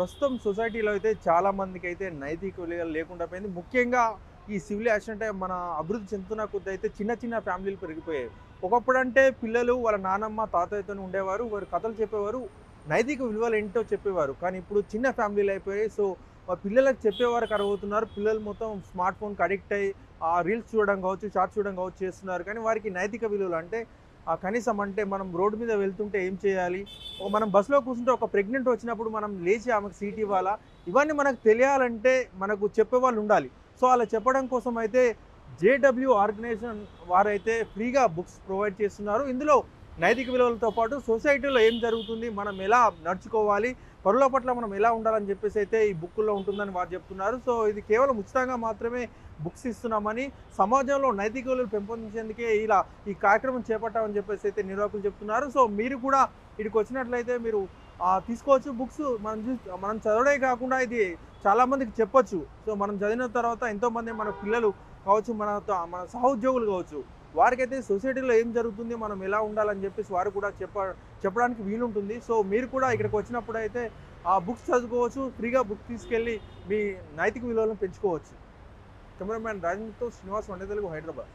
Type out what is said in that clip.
ప్రస్తుతం సొసైటీలో అయితే చాలా మందికి అయితే నైతిక విలువలు లేకుండా పోయింది. ముఖ్యంగా ఈ సివిల్ యాక్షన్ అంటే మన అభివృద్ధి చెందుతున్న కొద్ది అయితే చిన్న చిన్న ఫ్యామిలీలు పెరిగిపోయాయి. ఒకప్పుడు అంటే పిల్లలు వాళ్ళ నానమ్మ తాతయ్యతో ఉండేవారు వారు కథలు చెప్పేవారు నైతిక విలువలు ఏంటో చెప్పేవారు. కానీ ఇప్పుడు చిన్న ఫ్యామిలీలు అయిపోయాయి. సో పిల్లలకు చెప్పేవారు కరవుతున్నారు పిల్లలు మొత్తం స్మార్ట్ ఫోన్కి అడిక్ట్ అయ్యి ఆ రీల్స్ చూడడం కావచ్చు షార్ట్స్ చూడడం కావచ్చు చేస్తున్నారు. కానీ వారికి నైతిక విలువలు అంటే కనీసం అంటే మనం రోడ్డు మీద వెళ్తుంటే ఏం చేయాలి? ఒక మనం బస్సులో కూర్చుంటే ఒక ప్రెగ్నెంట్ వచ్చినప్పుడు మనం లేచి ఆమెకు సీట్ ఇవ్వాలా? ఇవన్నీ మనకు తెలియాలంటే మనకు చెప్పేవాళ్ళు ఉండాలి. సో అలా చెప్పడం కోసం అయితే జేడబ్ల్యూ ఆర్గనైజేషన్ వారైతే ఫ్రీగా బుక్స్ ప్రొవైడ్ చేస్తున్నారు. ఇందులో నైతిక విలువలతో పాటు సొసైటీలో ఏం జరుగుతుంది మనం ఎలా నడుచుకోవాలి పరుల పట్ల మనం ఎలా ఉండాలని చెప్పేసి అయితే ఈ బుక్కుల్లో ఉంటుందని వారు చెప్తున్నారు. సో ఇది కేవలం ఉచితంగా మాత్రమే బుక్స్ ఇస్తున్నామని సమాజంలో నైతిక విలువలు పెంపొందించేందుకే ఇలా ఈ కార్యక్రమం చేపట్టామని చెప్పేసి అయితే నిర్వాహకులు చెప్తున్నారు. సో మీరు కూడా ఇక్కడికి వచ్చినట్లయితే మీరు తీసుకోవచ్చు బుక్స్. మనం మనం చదవడే కాకుండా ఇది చాలామందికి చెప్పొచ్చు. సో మనం చదివిన తర్వాత ఎంతోమంది మన పిల్లలు కావచ్చు మన మన సహోద్యోగులు కావచ్చు వారికైతే సొసైటీలో ఏం జరుగుతుంది మనం ఎలా ఉండాలని చెప్పేసి వారు కూడా చెప్ప చెప్పడానికి వీలుంటుంది. సో మీరు కూడా ఇక్కడికి వచ్చినప్పుడు అయితే ఆ బుక్స్ చదువుకోవచ్చు ఫ్రీగా బుక్ తీసుకెళ్ళి మీ నైతిక విలువలను పెంచుకోవచ్చు. కెమెరామ్యాన్ రాజేంద్రతో శ్రీనివాస్ వండే తెలుగు హైదరాబాద్.